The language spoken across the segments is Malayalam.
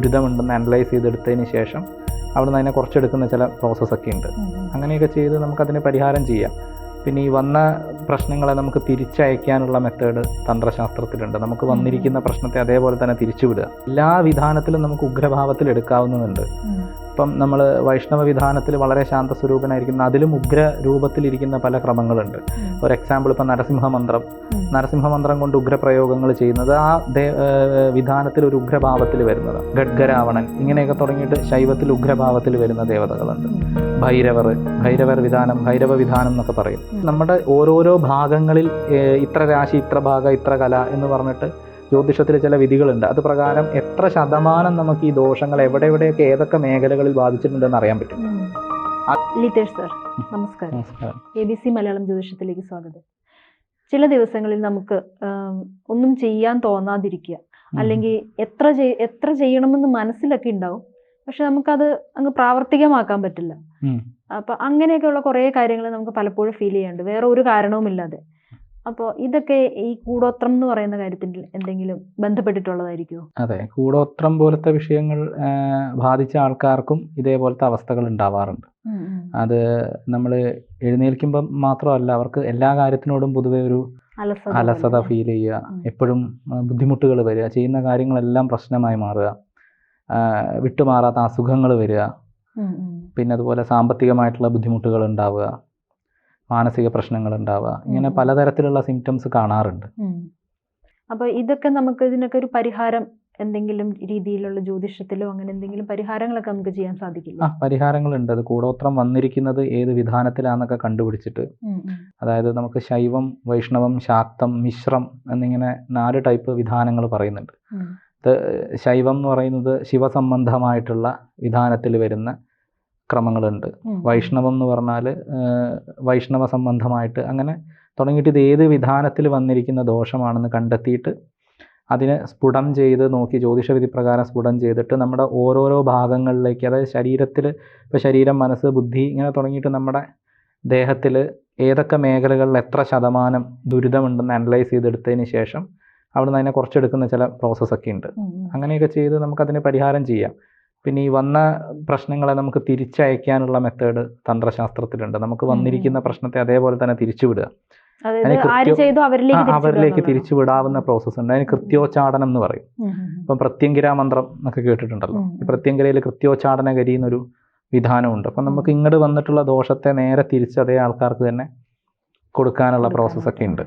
ദുരിതമുണ്ടെന്ന് അനലൈസ് ചെയ്തെടുത്തതിന് ശേഷം അവിടുന്ന് അതിനെ കുറച്ചെടുക്കുന്ന ചില പ്രോസസ്സൊക്കെ ഉണ്ട്. അങ്ങനെയൊക്കെ ചെയ്ത് നമുക്കതിന് പരിഹാരം ചെയ്യാം. പിന്നെ ഈ വന്ന പ്രശ്നങ്ങളെ നമുക്ക് തിരിച്ചയക്കാനുള്ള മെത്തേഡ് തന്ത്രശാസ്ത്രത്തിലുണ്ട്. നമുക്ക് വന്നിരിക്കുന്ന പ്രശ്നത്തെ അതേപോലെ തന്നെ തിരിച്ചുവിടുക. എല്ലാ വിധാനത്തിലും നമുക്ക് ഉഗ്രഭാവത്തിൽ എടുക്കാവുന്നതുണ്ട്. ഇപ്പം നമ്മൾ വൈഷ്ണവ വിധാനത്തിൽ വളരെ ശാന്ത സ്വരൂപനായിരിക്കുന്ന അതിലും ഉഗ്ര രൂപത്തിലിരിക്കുന്ന പല ക്രമങ്ങളുണ്ട്. ഒരു എക്സാമ്പിൾ ഇപ്പം നരസിംഹ മന്ത്രം നരസിംഹ മന്ത്രം കൊണ്ട് ഉഗ്രപ്രയോഗങ്ങൾ ചെയ്യുന്നത് ആ വിധാനത്തിൽ ഒരു ഉഗ്രഭാവത്തിൽ വരുന്നത്. ഗഡ്ഗരാവണൻ ഇങ്ങനെയൊക്കെ തുടങ്ങിയിട്ട് ശൈവത്തിൽ ഉഗ്രഭാവത്തിൽ വരുന്ന ദേവതകളുണ്ട്. ഭൈരവർ ഭൈരവർ വിധാനം ഭൈരവ വിധാനം എന്നൊക്കെ പറയും. നമ്മുടെ ഓരോരോ ഭാഗങ്ങളിൽ ഇത്ര രാശി ഇത്ര ഭാഗം ഇത്ര കല എന്ന് പറഞ്ഞിട്ട് ജ്യോതിഷത്തിൽ ചില വിധികളുണ്ട്. അത് പ്രകാരം എത്ര ശതമാനം നമുക്ക് ഈ ദോഷങ്ങൾ എവിടെ എവിടെയൊക്കെ ഏതൊക്കെ മേഖലകളിൽ ബാധിച്ചിട്ടുണ്ടെന്ന് അറിയാൻ പറ്റും. ലിതേഷ് സർ നമസ്കാരം. നമസ്കാരം. എ ബി സി മലയാളം ജ്യോതിഷത്തിലേക്ക് സ്വാഗതം. ചില ദിവസങ്ങളിൽ നമുക്ക് ഒന്നും ചെയ്യാൻ തോന്നാതിരിക്കുക. അല്ലെങ്കിൽ എത്ര എത്ര ചെയ്യണമെന്ന് മനസ്സിലൊക്കെ ഉണ്ടാവും. പക്ഷെ നമുക്കത് അങ്ങ് പ്രാവർത്തികമാക്കാൻ പറ്റില്ല. അപ്പൊ അങ്ങനെയൊക്കെയുള്ള കുറേ കാര്യങ്ങൾ നമുക്ക് പലപ്പോഴും ഫീൽ ചെയ്യാറുണ്ട് വേറെ ഒരു കാരണവുമില്ലാതെ അപ്പോൾ ഇതൊക്കെ ഈ കൂടോത്രം എന്ന് പറയുന്ന കാര്യത്തിൽ എന്തെങ്കിലും ബന്ധപ്പെട്ടിട്ടുള്ളതായിരിക്കുമോ അതെ. കൂടോത്രം പോലത്തെ വിഷയങ്ങൾ ബാധിച്ച ആൾക്കാർക്കും ഇതേപോലത്തെ അവസ്ഥകൾ ഉണ്ടാവാറുണ്ട്. അത് നമ്മൾ എഴുന്നേൽക്കുമ്പം മാത്രമല്ല അവർക്ക് എല്ലാ കാര്യത്തിനോടും പൊതുവെ ഒരു അലസത ഫീൽ ചെയ്യുക. എപ്പോഴും ബുദ്ധിമുട്ടുകൾ വരിക. ചെയ്യുന്ന കാര്യങ്ങളെല്ലാം പ്രശ്നമായി മാറുക. വിട്ടുമാറാത്ത അസുഖങ്ങൾ വരിക. പിന്നെ അതുപോലെ സാമ്പത്തികമായിട്ടുള്ള ബുദ്ധിമുട്ടുകൾ ഉണ്ടാവുക മാനസിക പ്രശ്നങ്ങൾ ഉണ്ടാവുക ഇങ്ങനെ പലതരത്തിലുള്ള സിംറ്റംസ് കാണാറുണ്ട്. അപ്പോൾ അപ്പൊ ഇതൊക്കെ നമുക്ക് ഇതിനൊക്കെ ഒരു പരിഹാരം എന്തെങ്കിലും രീതിയിലുള്ള ജ്യോതിഷത്തിലോ അങ്ങനെ എന്തെങ്കിലും പരിഹാരങ്ങളൊക്കെ നമുക്ക് ചെയ്യാൻ ആ സാധിക്കില്ല പരിഹാരങ്ങളുണ്ട്. അത് കൂടോത്രം വന്നിരിക്കുന്നത് ഏത് വിധാനത്തിലാണെന്നൊക്കെ കണ്ടുപിടിച്ചിട്ട്. അതായത് നമുക്ക് ശൈവം വൈഷ്ണവം ശാക്തം മിശ്രം എന്നിങ്ങനെ നാല് ടൈപ്പ് വിധാനങ്ങൾ പറയുന്നുണ്ട്. ശൈവം എന്ന് പറയുന്നത് ശിവസംബന്ധമായിട്ടുള്ള വിധാനത്തിൽ വരുന്ന ക്രമങ്ങളുണ്ട്. വൈഷ്ണവം എന്ന് പറഞ്ഞാൽ വൈഷ്ണവ സംബന്ധമായിട്ട് അങ്ങനെ തുടങ്ങിയിട്ട് ഇത് ഏത് വിധാനത്തിൽ വന്നിരിക്കുന്ന ദോഷമാണെന്ന് കണ്ടെത്തിയിട്ട് അതിനെ സ്ഫുടം ചെയ്ത് നോക്കി ജ്യോതിഷവിധി പ്രകാരം സ്ഫുടം ചെയ്തിട്ട് നമ്മുടെ ഓരോരോ ഭാഗങ്ങളിലേക്ക് അതായത് ശരീരത്തിൽ ഇപ്പോൾ ശരീരം മനസ്സ് ബുദ്ധി ഇങ്ങനെ തുടങ്ങിയിട്ട് നമ്മുടെ ദേഹത്തിൽ ഏതൊക്കെ മേഖലകളിൽ എത്ര ശതമാനം ദുരിതമുണ്ടെന്ന് അനലൈസ് ചെയ്തെടുത്തതിന് ശേഷം അവിടുന്ന് അതിനെ കുറച്ചെടുക്കുന്ന ചില പ്രോസസ്സൊക്കെ ഉണ്ട്. അങ്ങനെയൊക്കെ ചെയ്ത് നമുക്കതിന് പരിഹാരം ചെയ്യാം. പിന്നെ ഈ വന്ന പ്രശ്നങ്ങളെ നമുക്ക് തിരിച്ചയക്കാനുള്ള മെത്തേഡ് തന്ത്രശാസ്ത്രത്തിലുണ്ട്. നമുക്ക് വന്നിരിക്കുന്ന പ്രശ്നത്തെ അതേപോലെ തന്നെ തിരിച്ചുവിടുക. അവരിലേക്ക് തിരിച്ചു വിടാവുന്ന പ്രോസസ്സ് ഉണ്ട്. അതിന് കൃത്യോച്ചാടനം എന്ന് പറയും. ഇപ്പം പ്രത്യങ്കിര മന്ത്രം എന്നൊക്കെ കേട്ടിട്ടുണ്ടല്ലോ. പ്രത്യങ്കിരയിൽ കൃത്യോച്ചാടനഗരി എന്നൊരു വിധാനമുണ്ട്. അപ്പം നമുക്ക് ഇങ്ങോട്ട് വന്നിട്ടുള്ള ദോഷത്തെ നേരെ തിരിച്ച് അതേ ആൾക്കാർക്ക് തന്നെ കൊടുക്കാനുള്ള പ്രോസസ് ഒക്കെ ഉണ്ട്.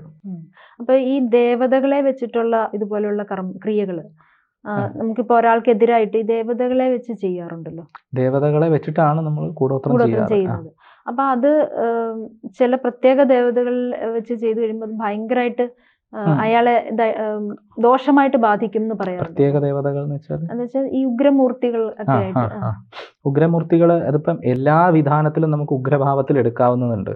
അപ്പോൾ അപ്പൊ ഈ ദേവതകളെ വെച്ചിട്ടുള്ള ഇതുപോലെയുള്ള കർമ്മ ക്രിയകൾ. നമുക്കിപ്പോ ഒരാൾക്കെതിരായിട്ട് ഈ ദേവതകളെ വെച്ച് ചെയ്യാറുണ്ടല്ലോ? ദേവതകളെ വെച്ചിട്ടാണ് നമ്മൾ കൂടോത്രം. ചെയ്യുന്നത്. അപ്പൊ അത് ചില പ്രത്യേക ദേവതകൾ വെച്ച് ചെയ്തു കഴിയുമ്പോൾ ഭയങ്കരമായിട്ട് അയാളെ ദോഷമായിട്ട് ബാധിക്കും എന്ന് പറയാം പ്രത്യേക ദേവതകൾ എന്ന് വെച്ചാൽ ഈ ഉഗ്രമൂർത്തികൾ. ഉഗ്രമൂർത്തികൾ അതിപ്പം എല്ലാ വിധാനത്തിലും നമുക്ക് ഉഗ്രഭാവത്തിൽ എടുക്കാവുന്നതുണ്ട്.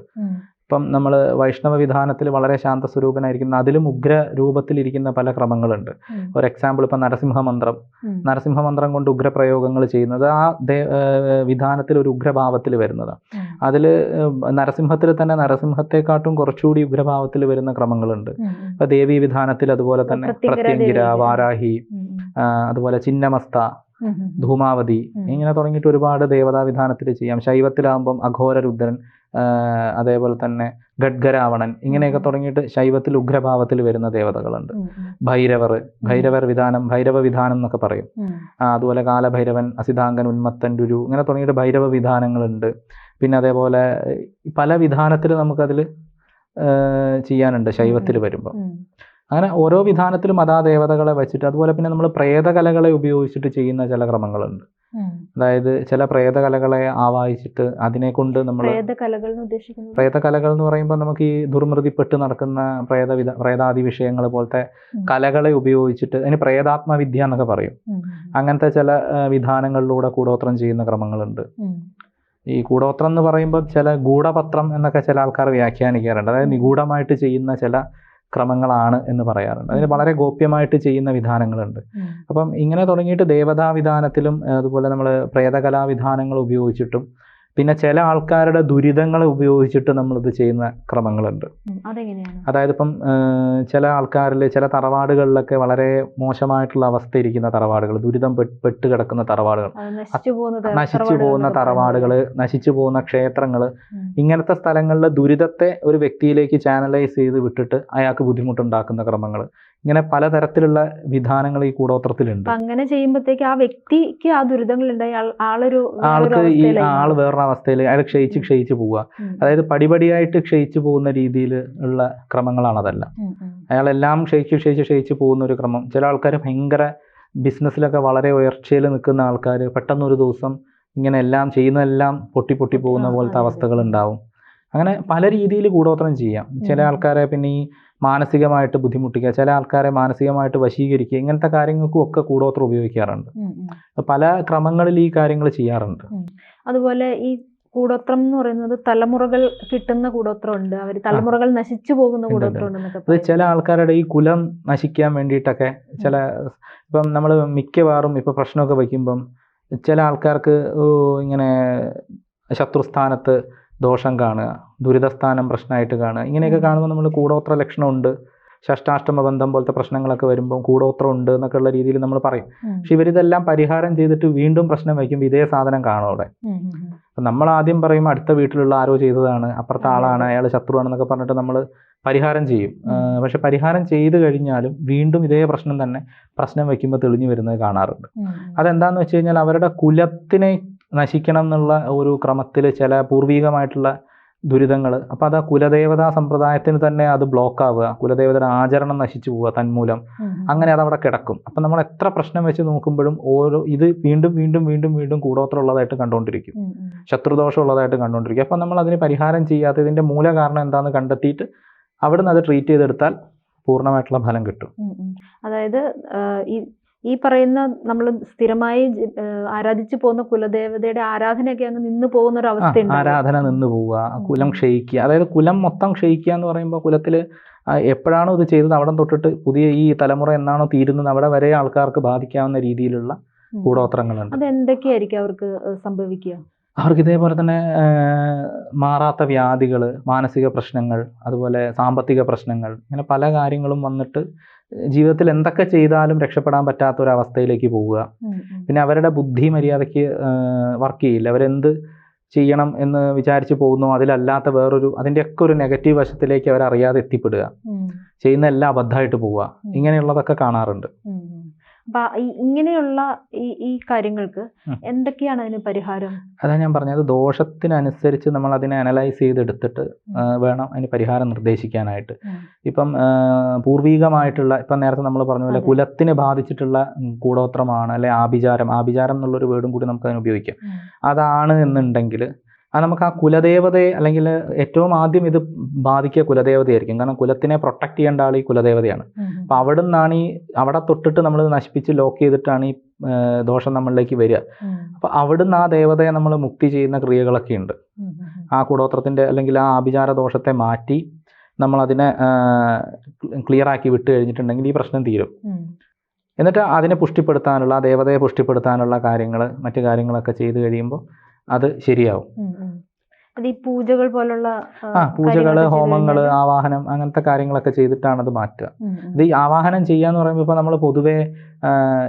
ഇപ്പം നമ്മൾ വൈഷ്ണവ വിധാനത്തിൽ വളരെ ശാന്തസ്വരൂപനായിരിക്കുന്ന അതിലും ഉഗ്ര രൂപത്തിലിരിക്കുന്ന പല ക്രമങ്ങളുണ്ട്. ഒരു എക്സാമ്പിൾ ഇപ്പം നരസിംഹ മന്ത്രം നരസിംഹ മന്ത്രം കൊണ്ട് ഉഗ്രപ്രയോഗങ്ങൾ ചെയ്യുന്നത് ആ വിധാനത്തിൽ ഒരു ഉഗ്രഭാവത്തിൽ വരുന്നത്. അതിൽ നരസിംഹത്തിൽ തന്നെ നരസിംഹത്തെക്കാട്ടും കുറച്ചുകൂടി ഉഗ്രഭാവത്തിൽ വരുന്ന ക്രമങ്ങളുണ്ട്. ഇപ്പം. ദേവി വിധാനത്തിൽ അതുപോലെ തന്നെ പ്രത്യങ്കര വാരാഹി അതുപോലെ ചിന്നമസ്ത. ധൂമാവതി ഇങ്ങനെ തുടങ്ങിയിട്ട് ഒരുപാട് ദേവതാ വിധാനത്തിൽ ചെയ്യാം. ശൈവത്തിലാകുമ്പം അഘോര രുദ്രൻ അതേപോലെ തന്നെ ഗഡ്ഗരാവണൻ ഇങ്ങനെയൊക്കെ. തുടങ്ങിയിട്ട് ശൈവത്തിൽ ഉഗ്രഭാവത്തിൽ വരുന്ന ദേവതകളുണ്ട്. ഭൈരവർ ഭൈരവർ വിധാനം ഭൈരവ വിധാനം എന്നൊക്കെ പറയും അതുപോലെ കാലഭൈരവൻ അസിതാങ്കൻ ഉന്മത്തൻ രുരു ഇങ്ങനെ തുടങ്ങിയിട്ട് ഭൈരവ വിധാനങ്ങളുണ്ട് പിന്നെ അതേപോലെ പല വിധാനത്തിൽ നമുക്കതിൽ ചെയ്യാനുണ്ട് ശൈവത്തിൽ വരുമ്പോൾ. അങ്ങനെ ഓരോ വിധാനത്തിലും അതാ ദേവതകളെ വെച്ചിട്ട് അതുപോലെ പിന്നെ നമ്മൾ പ്രേതകലകളെ ഉപയോഗിച്ചിട്ട് ചെയ്യുന്ന ചില ക്രമങ്ങളുണ്ട്. അതായത് ചില പ്രേതകലകളെ ആവാഹിച്ചിട്ട് അതിനെ കൊണ്ട് നമ്മൾ പ്രേതകലകൾ എന്ന് ഉദ്ദേശിക്കുന്നത്? പ്രേതകലകൾ എന്ന് പറയുമ്പോൾ നമുക്ക് ഈ ദുർമൃതിപ്പെട്ട് നടക്കുന്ന പ്രേതവിധ പ്രേതാദി വിഷയങ്ങൾ പോലത്തെ കലകളെ ഉപയോഗിച്ചിട്ട് അതിന് പ്രേതാത്മവിദ്യ എന്നൊക്കെ പറയും. അങ്ങനത്തെ ചില വിധാനങ്ങളിലൂടെ കൂടോത്രം ചെയ്യുന്ന ക്രമങ്ങളുണ്ട്. ഈ കൂടോത്രം എന്ന് പറയുമ്പോൾ ചില ഗൂഢപത്രം എന്നൊക്കെ ചില ആൾക്കാർ വ്യാഖ്യാനിക്കാറുണ്ട്. അതായത് നിഗൂഢമായിട്ട് ചെയ്യുന്ന ചില ക്രമങ്ങളാണ് എന്ന് പറയാറുണ്ട് അതിന് വളരെ ഗോപ്യമായിട്ട് ചെയ്യുന്ന വിധാനങ്ങളുണ്ട്. അപ്പം ഇങ്ങനെ തുടങ്ങിയിട്ട് ദേവതാ വിധാനത്തിലും അതുപോലെ നമ്മൾ പ്രേതകലാ വിധാനങ്ങൾ ഉപയോഗിച്ചിട്ടും പിന്നെ ചില ആൾക്കാരുടെ ദുരിതങ്ങളെ ഉപയോഗിച്ചിട്ട് നമ്മളിത് ചെയ്യുന്ന ക്രമങ്ങളുണ്ട്. അതായത് ഇപ്പം ചില ആൾക്കാരിൽ ചില തറവാടുകളിലൊക്കെ വളരെ മോശമായിട്ടുള്ള അവസ്ഥ ഇരിക്കുന്ന തറവാടുകൾ ദുരിതം പെട്ട് കിടക്കുന്ന തറവാടുകൾ. നശിച്ചു പോകുന്ന തറവാടുകൾ നശിച്ചു പോകുന്ന ക്ഷേത്രങ്ങൾ ഇങ്ങനത്തെ സ്ഥലങ്ങളിലെ ദുരിതത്തെ ഒരു വ്യക്തിയിലേക്ക് ചാനലൈസ് ചെയ്ത് വിട്ടിട്ട് അയാൾക്ക് ബുദ്ധിമുട്ടുണ്ടാക്കുന്ന ക്രമങ്ങൾ ഇങ്ങനെ പലതരത്തിലുള്ള വിധാനങ്ങൾ ഈ കൂടോത്രത്തിലുണ്ട്. അങ്ങനെ ചെയ്യുമ്പോഴത്തേക്ക് ആ വ്യക്തിക്ക് ആ ദുരിതങ്ങൾ ആളൊരു ആൾക്ക് ഈ ആൾ വേറൊരു അവസ്ഥയിൽ അയാൾ ക്ഷയിച്ച് ക്ഷയിച്ച് പോവുക. അതായത് പടിപടിയായിട്ട് ക്ഷയിച്ചു പോകുന്ന രീതിയിൽ ഉള്ള ക്രമങ്ങളാണ് അതെല്ലാം. അയാളെല്ലാം ക്ഷയിച്ച് ക്ഷയിച്ച് ക്ഷയിച്ച് പോകുന്ന ഒരു ക്രമം. ചില ആൾക്കാർ ഭയങ്കര ബിസിനസ്സിലൊക്കെ വളരെ ഉയർച്ചയിൽ നിൽക്കുന്ന ആൾക്കാർ പെട്ടെന്നൊരു ദിവസം ഇങ്ങനെ എല്ലാം ചെയ്യുന്നതെല്ലാം പൊട്ടി പൊട്ടി പോകുന്ന പോലത്തെ. അവസ്ഥകൾ ഉണ്ടാവും അങ്ങനെ പല രീതിയിൽ കൂടോത്രം ചെയ്യാം. ചില. ആൾക്കാരെ പിന്നെ ഈ മാനസികമായിട്ട് ബുദ്ധിമുട്ടിക്കുക ചില ആൾക്കാരെ മാനസികമായിട്ട് വശീകരിക്കുക ഇങ്ങനത്തെ കാര്യങ്ങൾക്കും ഒക്കെ കൂടോത്രം ഉപയോഗിക്കാറുണ്ട്. പല ക്രമങ്ങളിൽ ഈ കാര്യങ്ങൾ ചെയ്യാറുണ്ട്. അതുപോലെ ഈ കൂടോത്രം എന്ന് പറയുന്നത് തലമുറകൾ കിട്ടുന്ന കൂടോത്രം ഉണ്ട് അവർ തലമുറകൾ നശിച്ചു പോകുന്ന കൂടോത്രമുണ്ട് അത് ചില ആൾക്കാരുടെ ഈ കുലം നശിക്കാൻ വേണ്ടിയിട്ടൊക്കെ ചില ഇപ്പം നമ്മൾ മിക്കവാറും ഇപ്പം പ്രശ്നമൊക്കെ വയ്ക്കുമ്പം ചില ആൾക്കാർക്ക് ഇങ്ങനെ ശത്രുസ്ഥാനത്ത് ദോഷം കാണുക ദുരിതസ്ഥാനം പ്രശ്നമായിട്ട് കാണുക ഇങ്ങനെയൊക്കെ കാണുമ്പോൾ നമ്മൾ കൂടോത്ര ലക്ഷണമുണ്ട് ഷഷ്ടാഷ്ടമ ബന്ധം പോലത്തെ പ്രശ്നങ്ങളൊക്കെ വരുമ്പോൾ കൂടോത്രം ഉണ്ട് എന്നൊക്കെ ഉള്ള രീതിയിൽ നമ്മൾ പറയും. പക്ഷെ ഇവരിതെല്ലാം പരിഹാരം ചെയ്തിട്ട് വീണ്ടും പ്രശ്നം വയ്ക്കുമ്പോൾ ഇതേ സാധനം കാണും അവിടെ. അപ്പം നമ്മൾ ആദ്യം പറയും അടുത്ത വീട്ടിലുള്ള ആരോ ചെയ്തതാണ് അപ്പുറത്തെ ആളാണ്. അയാൾ ശത്രുവാണെന്നൊക്കെ പറഞ്ഞിട്ട് നമ്മൾ പരിഹാരം ചെയ്യും. പക്ഷെ പരിഹാരം ചെയ്ത് കഴിഞ്ഞാലും വീണ്ടും ഇതേ പ്രശ്നം തന്നെ പ്രശ്നം വയ്ക്കുമ്പോൾ തെളിഞ്ഞു വരുന്നത് കാണാറുണ്ട്. അതെന്താന്ന് വെച്ച് കഴിഞ്ഞാൽ അവരുടെ കുലത്തിനെ നശിക്കണം എന്നുള്ള ഒരു ക്രമത്തിൽ ചില പൂർവികമായിട്ടുള്ള ദുരിതങ്ങൾ അപ്പോൾ അത് ആ കുലദേവതാ സമ്പ്രദായത്തിന് തന്നെ അത് ബ്ലോക്ക് ആവുക കുലദേവതയുടെ ആചരണം നശിച്ചു പോവുക തന്മൂലം. അങ്ങനെ അത് അവിടെ കിടക്കും. അപ്പം നമ്മൾ എത്ര പ്രശ്നം വെച്ച് നോക്കുമ്പോഴും ഓരോ ഇത് വീണ്ടും വീണ്ടും വീണ്ടും വീണ്ടും കൂടോത്രം ഉള്ളതായിട്ട് കണ്ടുകൊണ്ടിരിക്കും. ശത്രുദോഷം ഉള്ളതായിട്ട് കണ്ടുകൊണ്ടിരിക്കും അപ്പം നമ്മൾ അതിന് പരിഹാരം ചെയ്യാത്ത ഇതിന്റെ മൂല കാരണം എന്താണെന്ന് കണ്ടെത്തിയിട്ട് അവിടുന്ന് അത് ട്രീറ്റ് ചെയ്തെടുത്താൽ പൂർണമായിട്ടുള്ള ഫലം കിട്ടും. അതായത് ഈ ഈ പറയുന്ന നമ്മൾ സ്ഥിരമായി ആരാധിച്ചു പോകുന്ന കുലദേവതയുടെ ആരാധനയൊക്കെ അങ്ങ് നിന്ന് പോകുന്ന ഒരു അവസ്ഥ ആരാധന നിന്ന് പോവുക കുലം ക്ഷയിക്കുക. അതായത് കുലം മൊത്തം ക്ഷയിക്കുക എന്ന് പറയുമ്പോൾ കുലത്തിൽ എപ്പോഴാണോ ഇത് ചെയ്തത് അവിടെ തൊട്ടിട്ട് പുതിയ ഈ തലമുറ എന്നാണോ തീരുന്നത് അവിടെ വരെ ആൾക്കാർക്ക് ബാധിക്കാവുന്ന രീതിയിലുള്ള. കൂടോത്രങ്ങളുണ്ട് അത് എന്തൊക്കെയായിരിക്കും അവർക്ക് സംഭവിക്കുക? അവർക്ക് ഇതേപോലെ തന്നെ മാറാത്ത വ്യാധികൾ മാനസിക പ്രശ്നങ്ങൾ അതുപോലെ സാമ്പത്തിക പ്രശ്നങ്ങൾ ഇങ്ങനെ പല കാര്യങ്ങളും വന്നിട്ട് ജീവിതത്തിൽ എന്തൊക്കെ ചെയ്താലും രക്ഷപ്പെടാൻ പറ്റാത്ത ഒരു അവസ്ഥയിലേക്ക് പോവുക. പിന്നെ അവരുടെ ബുദ്ധി മര്യാദയ്ക്ക് വർക്ക് ചെയ്യില്ല. അവരെന്ത് ചെയ്യണം എന്ന് വിചാരിച്ച് പോകുന്നു അതിലല്ലാത്ത വേറൊരു അതിന്റെയൊക്കെ ഒരു നെഗറ്റീവ് വശത്തിലേക്ക് അവരറിയാതെ എത്തിപ്പെടുക. ചെയ്യുന്ന എല്ലാം അബദ്ധമായിട്ട് പോവുക. ഇങ്ങനെയുള്ളതൊക്കെ കാണാറുണ്ട്. അപ്പൊ ഈ ഇങ്ങനെയുള്ള ഈ ഈ കാര്യങ്ങൾക്ക് എന്തൊക്കെയാണ് അതിന് പരിഹാരം അതാ ഞാൻ പറഞ്ഞത് ദോഷത്തിനനുസരിച്ച് നമ്മൾ അതിനെ അനലൈസ് ചെയ്തെടുത്തിട്ട് വേണം അതിന് പരിഹാരം നിർദ്ദേശിക്കാനായിട്ട്. ഇപ്പം പൂർവീകമായിട്ടുള്ള ഇപ്പം നേരത്തെ നമ്മൾ പറഞ്ഞ പോലെ. കുലത്തിന് ബാധിച്ചിട്ടുള്ള കൂടോത്രമാണ് അല്ലെ ആഭിചാരം ആഭിചാരം എന്നുള്ളൊരു വേർഡും കൂടി നമുക്ക് അതിന് ഉപയോഗിക്കാം. അതാണ് എന്നുണ്ടെങ്കിൽ നമുക്ക് ആ കുലദേവതയെ അല്ലെങ്കിൽ ഏറ്റവും ആദ്യം ഇത് ബാധിക്കുക കുലദേവതയായിരിക്കും. കാരണം കുലത്തിനെ പ്രൊട്ടക്ട് ചെയ്യേണ്ട ആൾ ഈ കുലദേവതയാണ്. അപ്പം അവിടെ നിന്നാണ് ഈ അവിടെ തൊട്ടിട്ട് നമ്മൾ നശിപ്പിച്ച് ലോക്ക് ചെയ്തിട്ടാണ് ഈ ദോഷം നമ്മളിലേക്ക് വരിക. അപ്പം അവിടുന്ന് ആ ദേവതയെ നമ്മൾ മുക്തി ചെയ്യുന്ന ക്രിയകളൊക്കെ ഉണ്ട്. ആ കൂടോത്രത്തിന്റെ അല്ലെങ്കിൽ ആ ആഭിചാര ദോഷത്തെ മാറ്റി നമ്മളതിനെ ക്ലിയർ ആക്കി വിട്ട് കഴിഞ്ഞിട്ടുണ്ടെങ്കിൽ ഈ പ്രശ്നം തീരും. എന്നിട്ട് അതിനെ പുഷ്ടിപ്പെടുത്താനുള്ള ആ ദേവതയെ പുഷ്ടിപ്പെടുത്താനുള്ള കാര്യങ്ങൾ മറ്റു കാര്യങ്ങളൊക്കെ ചെയ്തു കഴിയുമ്പോൾ അത് ശരിയാവും. പൂജകൾ പോലുള്ള ആ പൂജകൾ ഹോമങ്ങൾ ആവാഹനം അങ്ങനത്തെ കാര്യങ്ങളൊക്കെ ചെയ്തിട്ടാണ് അത് മാറ്റുക. ഇത് ഈ ആവാഹനം ചെയ്യാന്ന് പറയുമ്പോൾ ഇപ്പൊ നമ്മൾ പൊതുവേ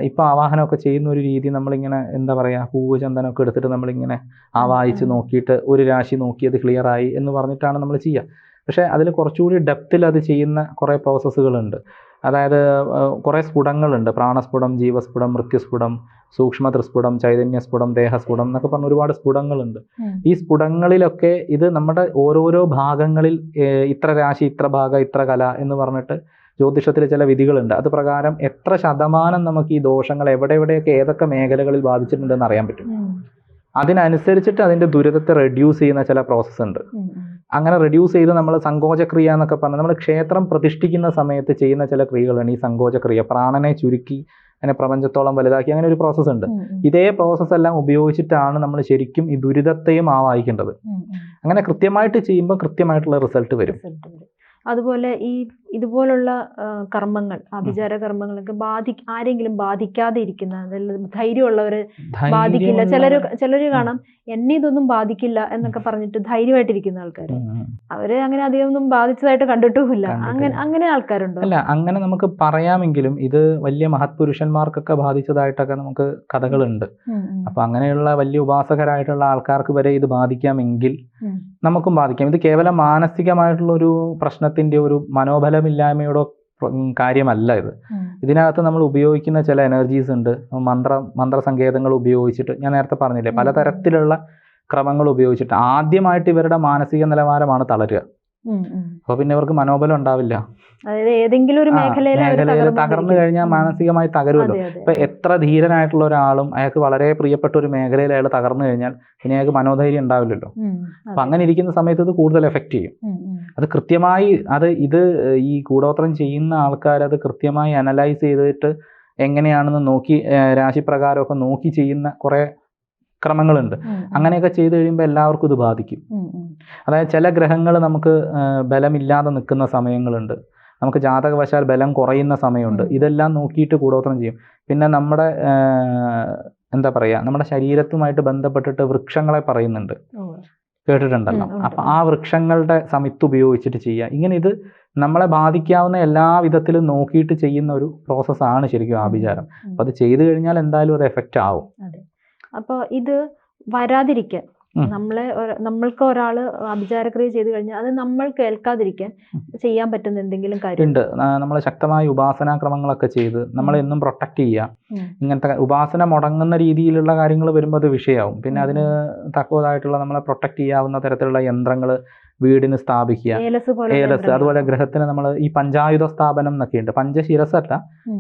ഇപ്പൊ ആവാഹനമൊക്കെ ചെയ്യുന്ന ഒരു രീതി നമ്മളിങ്ങനെ എന്താ പറയുക പൂവ് ചന്ദനമൊക്കെ എടുത്തിട്ട് നമ്മളിങ്ങനെ ആവാഹിച്ച് നോക്കിയിട്ട് ഒരു രാശി നോക്കി അത് ക്ലിയർ ആയി എന്ന് പറഞ്ഞിട്ടാണ് നമ്മൾ ചെയ്യുക. പക്ഷേ അതിൽ കുറച്ചുകൂടി ഡെപ്തിൽ അത് ചെയ്യുന്ന കുറേ പ്രോസസ്സുകളുണ്ട് അതായത് കുറേ സ്ഫുടങ്ങളുണ്ട്. പ്രാണസ്ഫുടം ജീവസ്ഫുടം മൃത്യുസ്ഫുടം സൂക്ഷ്മതൃസ്ഫുടം ചൈതന്യസ്ഫുടം ദേഹസ്ഫുടം എന്നൊക്കെ പറഞ്ഞ ഒരുപാട് സ്ഫുടങ്ങളുണ്ട്. ഈ സ്ഫുടങ്ങളിലൊക്കെ ഇത് നമ്മുടെ ഓരോരോ ഭാഗങ്ങളിൽ ഇത്ര രാശി ഇത്ര ഭാഗം ഇത്ര കല എന്ന് പറഞ്ഞിട്ട് ജ്യോതിഷത്തിൽ ചില വിധികളുണ്ട്. അത് പ്രകാരം എത്ര ശതമാനം നമുക്ക് ഈ ദോഷങ്ങൾ എവിടെ എവിടെയൊക്കെ ഏതൊക്കെ മേഖലകളിൽ ബാധിച്ചിട്ടുണ്ടെന്ന് അറിയാൻ പറ്റും. അതിനനുസരിച്ചിട്ട് അതിന്റെ ദുരിതത്തെ റെഡ്യൂസ് ചെയ്യുന്ന ചില പ്രോസസ്സ് ഉണ്ട്. അങ്ങനെ റെഡ്യൂസ് ചെയ്ത് നമ്മൾ സങ്കോചക്രിയ എന്നൊക്കെ പറഞ്ഞാൽ നമ്മൾ ക്ഷേത്രം പ്രതിഷ്ഠിക്കുന്ന സമയത്ത് ചെയ്യുന്ന ചില ക്രിയകളാണ് ഈ സങ്കോചക്രിയ. പ്രാണനെ ചുരുക്കി അങ്ങനെ പ്രപഞ്ചത്തോളം വലുതാക്കി അങ്ങനെ ഒരു പ്രോസസ്സ് ഉണ്ട്. ഇതേ പ്രോസസ്സ് എല്ലാം ഉപയോഗിച്ചിട്ടാണ് നമ്മൾ ശരിക്കും ഈ ദുരിതത്തെയും ആവാഹിക്കേണ്ടത്. അങ്ങനെ കൃത്യമായിട്ട് ചെയ്യുമ്പോൾ കൃത്യമായിട്ടുള്ള റിസൾട്ട് വരും. അതുപോലെ ഈ ഇതുപോലുള്ള കർമ്മങ്ങൾ അഭിചാര കർമ്മങ്ങളൊക്കെ ബാധി ആരെങ്കിലും ബാധിക്കാതെ ഇരിക്കുന്ന ധൈര്യമുള്ളവര് ബാധിക്കില്ല. ചിലര് ചിലര് കാണാം എന്നെ ഇതൊന്നും ബാധിക്കില്ല എന്നൊക്കെ പറഞ്ഞിട്ട് ധൈര്യമായിട്ടിരിക്കുന്ന ആൾക്കാർ. അവർ അങ്ങനെ അധികം ഒന്നും ബാധിച്ചതായിട്ട് കണ്ടിട്ടുമില്ല. അങ്ങനെ അങ്ങനെ ആൾക്കാരുണ്ടോ? അല്ല അങ്ങനെ നമുക്ക് പറയാമെങ്കിലും ഇത് വലിയ മഹത്പുരുഷന്മാർക്കൊക്കെ ബാധിച്ചതായിട്ടൊക്കെ നമുക്ക് കഥകളുണ്ട്. അപ്പൊ അങ്ങനെയുള്ള വലിയ ഉപാസകരായിട്ടുള്ള ആൾക്കാർക്ക് വരെ ഇത് ബാധിക്കാമെങ്കിൽ. നമുക്കും ബാധിക്കാം. ഇത് കേവലം മാനസികമായിട്ടുള്ള ഒരു പ്രശ്നത്തിന്റെ ഒരു മനോബലമില്ലായ്മയുടെ കാര്യമല്ല ഇത്. ഇതിനകത്ത് നമ്മൾ ഉപയോഗിക്കുന്ന ചില എനർജീസ് ഉണ്ട്. മന്ത്ര മന്ത്രസങ്കേതങ്ങൾ ഉപയോഗിച്ചിട്ട് ഞാൻ നേരത്തെ പറഞ്ഞില്ലേ പലതരത്തിലുള്ള ക്രമങ്ങൾ ഉപയോഗിച്ചിട്ട് ആദ്യമായിട്ട് ഇവരുടെ മാനസിക നിലവാരമാണ് തളരുക. അപ്പൊ പിന്നെ ഇവർക്ക് മനോബലം ഉണ്ടാവില്ല. ഏതെങ്കിലും ഒരു മേഖലയിൽ തകർന്നു കഴിഞ്ഞാൽ മാനസികമായി തകരുമല്ലോ. ഇപ്പൊ എത്ര ധീരനായിട്ടുള്ള ഒരാളും അയാൾക്ക് വളരെ പ്രിയപ്പെട്ട ഒരു മേഖലയിൽ അയാൾ തകർന്നു കഴിഞ്ഞാൽ പിന്നെ അയാൾക്ക് മനോധൈര്യം ഉണ്ടാവില്ലല്ലോ. അപ്പൊ അങ്ങനെ ഇരിക്കുന്ന സമയത്ത് ഇത് കൂടുതൽ എഫക്റ്റ് ചെയ്യും. അത് കൃത്യമായി അത് ഇത് ഈ കൂടോത്രം ചെയ്യുന്ന ആൾക്കാർ അത് കൃത്യമായി അനലൈസ് ചെയ്തിട്ട് എങ്ങനെയാണെന്ന് നോക്കി രാശിപ്രകാരമൊക്കെ നോക്കി ചെയ്യുന്ന കുറേ ക്രമങ്ങളുണ്ട്. അങ്ങനെയൊക്കെ ചെയ്തു കഴിയുമ്പോൾ എല്ലാവർക്കും ഇത് ബാധിക്കും. അതായത് ചില ഗ്രഹങ്ങൾ നമുക്ക് ബലമില്ലാതെ നിൽക്കുന്ന സമയങ്ങളുണ്ട്. നമുക്ക് ജാതകവശാൽ ബലം കുറയുന്ന സമയമുണ്ട്. ഇതെല്ലാം നോക്കിയിട്ട് കൂടോത്രം ചെയ്യും. പിന്നെ നമ്മുടെ എന്താ പറയുക നമ്മുടെ ശരീരത്തുമായിട്ട് ബന്ധപ്പെട്ടിട്ട് വൃക്ഷങ്ങളെ പറയുന്നുണ്ട്. കേട്ടിട്ടുണ്ടല്ലോ? അപ്പം ആ വൃക്ഷങ്ങളുടെ സമിത്ത് ഉപയോഗിച്ചിട്ട് ചെയ്യുക. ഇങ്ങനെ ഇത് നമ്മളെ ബാധിക്കാവുന്ന എല്ലാ വിധത്തിലും നോക്കിയിട്ട് ചെയ്യുന്ന ഒരു പ്രോസസ്സാണ് ശരിക്കും ആഭിചാരം. അപ്പം അത് ചെയ്തു കഴിഞ്ഞാൽ എന്തായാലും അത് എഫക്റ്റ് ആവും. അപ്പൊ ഇത് വരാതിരിക്കാൻ. നമ്മളെ നമ്മൾക്ക് ഒരാൾ അഭിചാരക്രിയ ചെയ്തു കഴിഞ്ഞാൽ അത് നമ്മൾ കേൾക്കാതിരിക്കാൻ ചെയ്യാൻ പറ്റുന്ന എന്തെങ്കിലും കാര്യമുണ്ട് നമ്മൾ ശക്തമായ ഉപാസനാക്രമങ്ങളൊക്കെ ചെയ്ത് നമ്മളെ എന്നും പ്രൊട്ടക്ട് ചെയ്യുക. ഇങ്ങനത്തെ ഉപാസന മുടങ്ങുന്ന രീതിയിലുള്ള കാര്യങ്ങൾ വരുമ്പോൾ അത് വിഷയമാവും പിന്നെ അതിന് തക്കതായിട്ടുള്ള നമ്മളെ പ്രൊട്ടക്ട് ചെയ്യാവുന്ന തരത്തിലുള്ള യന്ത്രങ്ങൾ വീടിന് സ്ഥാപിക്കുക. ഏലസ് പോലെ ഏലസ് അതുപോലെ ഗ്രഹത്തിന് നമ്മൾ ഈ പഞ്ചായുധ സ്ഥാപനം എന്നൊക്കെ ഉണ്ട് പഞ്ചശിരസല്ല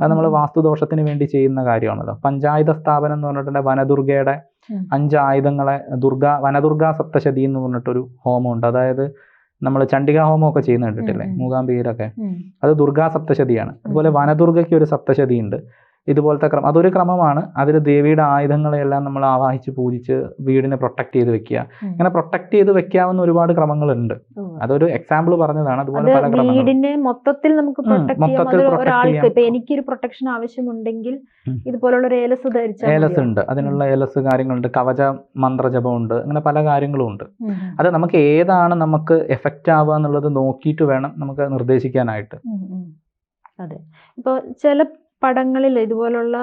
അത് നമ്മൾ വാസ്തുദോഷത്തിന് വേണ്ടി ചെയ്യുന്ന കാര്യമാണല്ലോ. പഞ്ചായുധ സ്ഥാപനം എന്ന് പറഞ്ഞിട്ടുണ്ടെങ്കിൽ വനദുർഗയുടെ. അഞ്ച് ആയുധങ്ങളെ ദുർഗ വനദുർഗ സപ്തശതി എന്ന് പറഞ്ഞിട്ടൊരു ഹോമമുണ്ട്. അതായത് നമ്മൾ ചണ്ഡിക ഹോമമൊക്കെ ചെയ്യുന്ന കണ്ടിട്ടില്ലേ. മൂകാംബികയിലൊക്കെ. അത് ദുർഗാ സപ്തശതിയാണ്. അതുപോലെ. വനദുർഗയ്ക്ക് ഒരു സപ്തശതി ഉണ്ട് ഇതുപോലത്തെ ക്രമം. അതൊരു ക്രമമാണ്. അതിൽ ദേവിയുടെ ആയുധങ്ങളെല്ലാം നമ്മൾ ആവാഹിച്ച് പൂജിച്ച് വീടിനെ പ്രൊട്ടക്ട് ചെയ്ത് വെക്കുക. ഇങ്ങനെ പ്രൊട്ടക്ട് ചെയ്ത് വെക്കാവുന്ന ഒരുപാട് ക്രമങ്ങളുണ്ട്. അതൊരു എക്സാമ്പിൾ പറഞ്ഞതാണ്. അതുപോലെ പല വീടിനെ മൊത്തത്തിൽ നമുക്ക് മൊത്തത്തിൽ ഒരാൾക്ക് എനിക്കൊരു പ്രൊട്ടക്ഷൻ ആവശ്യമുണ്ടെങ്കിൽ. ഇതുപോലുള്ള ഒരു ഏലസ് ഉണ്ട്. അതിനുള്ള ഏലസ് കാര്യങ്ങളുണ്ട്. കവച മന്ത്രജപമുണ്ട്. അങ്ങനെ പല കാര്യങ്ങളും ഉണ്ട്. അത് നമുക്ക് ഏതാണ് നമുക്ക് എഫക്റ്റ് ആവുക എന്നുള്ളത് നോക്കിയിട്ട് വേണം നമുക്ക് നിർദ്ദേശിക്കാനായിട്ട്. അതെ. ഇപ്പൊ ചില പടങ്ങളിൽ ഇതുപോലുള്ള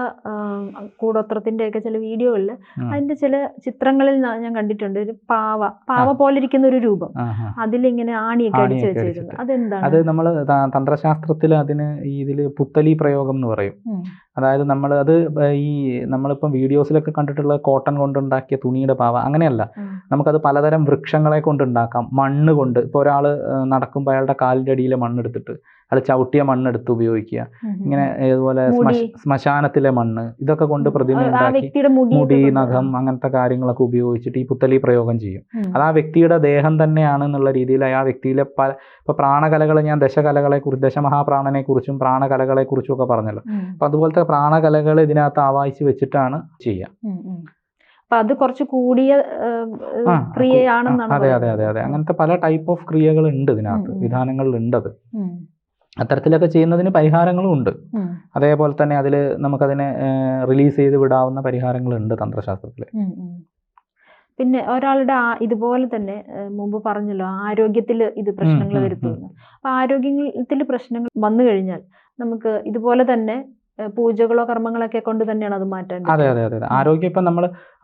കൂടോത്രത്തിന്റെ ഒക്കെ ചില വീഡിയോകളിൽ. അതിന്റെ ചില ചിത്രങ്ങളിൽ ഞാൻ കണ്ടിട്ടുണ്ട്. ഒരു പാവ പാവ പോലെ ഇരിക്കുന്ന ഒരു രൂപം. അതിലിങ്ങനെ ആണിയൊക്കെ അടിച്ചു വെച്ചിരുന്നത് അതെന്താണ്? അത് നമ്മൾ തന്ത്രശാസ്ത്രത്തിൽ അതിന് ഈ ഇതിൽ പുത്തലി പ്രയോഗം എന്ന് പറയും. അതായത് നമ്മൾ അത് ഈ നമ്മളിപ്പം വീഡിയോസിലൊക്കെ കണ്ടിട്ടുള്ള കോട്ടൺ കൊണ്ടുണ്ടാക്കിയ തുണിയുടെ പാവ അങ്ങനെയല്ല. നമുക്കത് പലതരം വൃക്ഷങ്ങളെ കൊണ്ടുണ്ടാക്കാം. മണ്ണ് കൊണ്ട്. ഇപ്പോൾ ഒരാൾ നടക്കുമ്പോൾ അയാളുടെ കാലിന്റെ അടിയിലെ മണ്ണെടുത്തിട്ട് അത് ചവിട്ടിയ മണ്ണെടുത്ത് ഉപയോഗിക്കുക. ഇങ്ങനെ ഇതുപോലെ. ശ്മശാനത്തിലെ മണ്ണ് ഇതൊക്കെ കൊണ്ട് പ്രതിമ ഉണ്ടാക്കി മുടി നഖം അങ്ങനത്തെ കാര്യങ്ങളൊക്കെ ഉപയോഗിച്ചിട്ട് ഈ പുത്തലി പ്രയോഗം ചെയ്യും. അത് ആ വ്യക്തിയുടെ ദേഹം തന്നെയാണ് എന്നുള്ള രീതിയിൽ ആ വ്യക്തിയിലെ പല ഇപ്പൊ പ്രാണകലകൾ ഞാൻ ദശകലകളെ കുറിച്ച് ദശമഹാപ്രാണനെ കുറിച്ചും പ്രാണകലകളെ കുറിച്ചും ഒക്കെ പറഞ്ഞല്ലോ. അപ്പൊ അതുപോലത്തെ പ്രാണകലകൾ ഇതിനകത്ത് ആവാഹിച്ച് വെച്ചിട്ടാണ് ചെയ്യുക. അപ്പൊ അത് കുറച്ച് കൂടിയ ക്രിയയാണെന്നാണ് അതെ അതെ അതെ അതെ അങ്ങനത്തെ പല ടൈപ്പ് ഓഫ് ക്രിയകൾ ഉണ്ട് ഇതിനകത്ത്. വിധാനങ്ങളിൽ ഉണ്ട് അത് ഉം, അത്തരത്തിലൊക്കെ ചെയ്യുന്നതിന് പരിഹാരങ്ങളും ഉണ്ട് അതേപോലെ തന്നെ അതിൽ നമുക്കതിനെ റിലീസ് ചെയ്ത് വിടാവുന്ന പരിഹാരങ്ങളുണ്ട് തന്ത്രശാസ്ത്രത്തിൽ. പിന്നെ ഒരാളുടെ ഇതുപോലെ തന്നെ മുമ്പ് പറഞ്ഞല്ലോ ആരോഗ്യത്തിൽ ഇത് പ്രശ്നങ്ങൾ. വരുത്തുന്നു അപ്പൊ ആരോഗ്യത്തിൽ പ്രശ്നങ്ങൾ വന്നു കഴിഞ്ഞാൽ നമുക്ക് ഇതുപോലെ തന്നെ പൂജകളോ കർമ്മങ്ങളൊക്കെ കൊണ്ട് തന്നെയാണ് അത് മാറ്റാൻ അതെ അതെ അതെ ആരോഗ്യം ഇപ്പൊ നമ്മൾ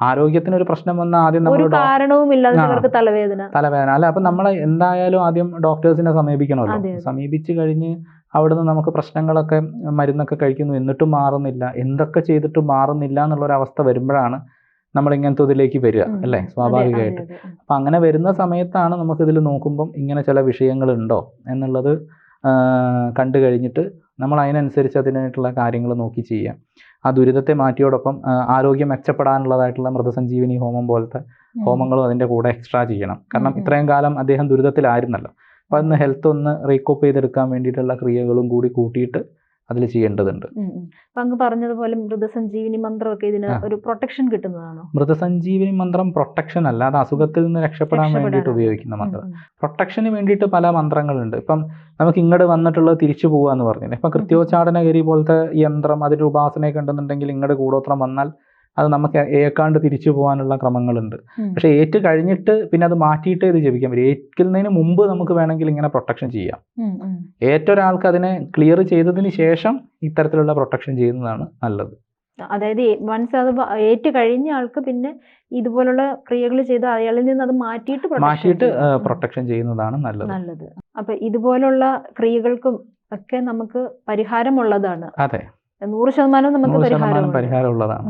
ആരോഗ്യത്തിന് ഒരു പ്രശ്നം വന്ന ആദ്യം നമ്മൾ കാരണവും ഇല്ലാതെ ചിലർക്ക് തലവേദന. തലവേദന. അല്ല അപ്പൊ നമ്മൾ എന്തായാലും ആദ്യം ഡോക്ടേഴ്സിനെ സമീപിക്കണമല്ലോ. സമീപിച്ചു കഴിഞ്ഞ് അവിടുന്ന് നമുക്ക് പ്രശ്നങ്ങളൊക്കെ മരുന്നൊക്കെ കഴിക്കുന്നു. എന്നിട്ടും മാറുന്നില്ല. എന്തൊക്കെ ചെയ്തിട്ടും മാറുന്നില്ല എന്നുള്ള ഒരു അവസ്ഥ വരുമ്പോഴാണ് നമ്മൾ ഇങ്ങനത്തെ ഇതിലേക്ക് വരിക അല്ലേ? സ്വാഭാവികമായിട്ട്. അപ്പം അങ്ങനെ വരുന്ന സമയത്താണ് നമുക്കിതിൽ നോക്കുമ്പം ഇങ്ങനെ ചില വിഷയങ്ങളുണ്ടോ എന്നുള്ളത് കണ്ടു കഴിഞ്ഞിട്ട് നമ്മൾ അതിനനുസരിച്ച് അതിനായിട്ടുള്ള കാര്യങ്ങൾ നോക്കി ചെയ്യാം. ആ ദുരിതത്തെ മാറ്റിയോടൊപ്പം ആരോഗ്യം മെച്ചപ്പെടാനുള്ളതായിട്ടുള്ള മൃതസഞ്ജീവിനി ഹോമം പോലത്തെ ഹോമങ്ങളും അതിന്റെ കൂടെ എക്സ്ട്രാ ചെയ്യണം. കാരണം. ഇത്രയും കാലം അദ്ദേഹം ദുരിതത്തിലായിരുന്നല്ലോ. അപ്പം അന്ന് ഹെൽത്ത് ഒന്ന് റീകോപ്പ് ചെയ്തെടുക്കാൻ വേണ്ടിയിട്ടുള്ള ക്രിയകളും കൂടി കൂട്ടിയിട്ട് അതിൽ ചെയ്യേണ്ടതുണ്ട്. അങ്ങ് പറഞ്ഞതുപോലെ മൃതസഞ്ജീവിനി മന്ത്രമൊക്കെ ഇതിന് ഒരു പ്രൊട്ടക്ഷൻ കിട്ടുന്നതാണോ? മൃതസഞ്ജീവിനി മന്ത്രം പ്രൊട്ടക്ഷൻ അല്ല അത് അസുഖത്തിൽ നിന്ന് രക്ഷപ്പെടാൻ വേണ്ടിയിട്ട് ഉപയോഗിക്കുന്ന മന്ത്രം. പ്രൊട്ടക്ഷന് വേണ്ടിയിട്ട് പല മന്ത്രങ്ങളുണ്ട്. ഇപ്പം നമുക്ക് ഇങ്ങോട്ട് വന്നിട്ടുള്ളത് തിരിച്ചു പോകാന്ന് പറഞ്ഞില്ലേ? ഇപ്പം കൃത്യോച്ചാടനഗരി പോലത്തെ യന്ത്രം അതിന്റെ ഉപാസനയൊക്കെ ഉണ്ടെന്നുണ്ടെങ്കിൽ ഇങ്ങോട്ട് കൂടോത്രം വന്നാൽ അത് നമുക്ക് ഏക്കാണ്ട് തിരിച്ചു പോകാനുള്ള ക്രമങ്ങളുണ്ട്. പക്ഷെ ഏറ്റ് കഴിഞ്ഞിട്ട് പിന്നെ അത് മാറ്റിയിട്ടേ ഇത് ജപിക്കാൻ പറ്റും ഏൽക്കുന്നതിന് മുമ്പ് നമുക്ക് വേണമെങ്കിൽ ഇങ്ങനെ പ്രൊട്ടക്ഷൻ ചെയ്യാം. ഏറ്റൊരാൾക്ക് അതിനെ ക്ലിയർ ചെയ്തതിന് ശേഷം ഇത്തരത്തിലുള്ള പ്രൊട്ടക്ഷൻ ചെയ്യുന്നതാണ് നല്ലത്. അതായത് വൺസ് അത് ഏറ്റ് കഴിഞ്ഞ ആൾക്ക് പിന്നെ ഇതുപോലുള്ള ക്രിയകൾ ചെയ്ത് അയാളിൽ നിന്ന് അത് മാറ്റിയിട്ട് മാറ്റിയിട്ട് പ്രൊട്ടക്ഷൻ ചെയ്യുന്നതാണ് നല്ലത്. നല്ലത്. അപ്പൊ ഇതുപോലുള്ള ക്രിയകൾക്കും ഒക്കെ നമുക്ക് പരിഹാരമുള്ളതാണ്. അതെ. നൂറ് ശതമാനം നമുക്ക് പരിഹാരം പരിഹാരമുള്ളതാണ്.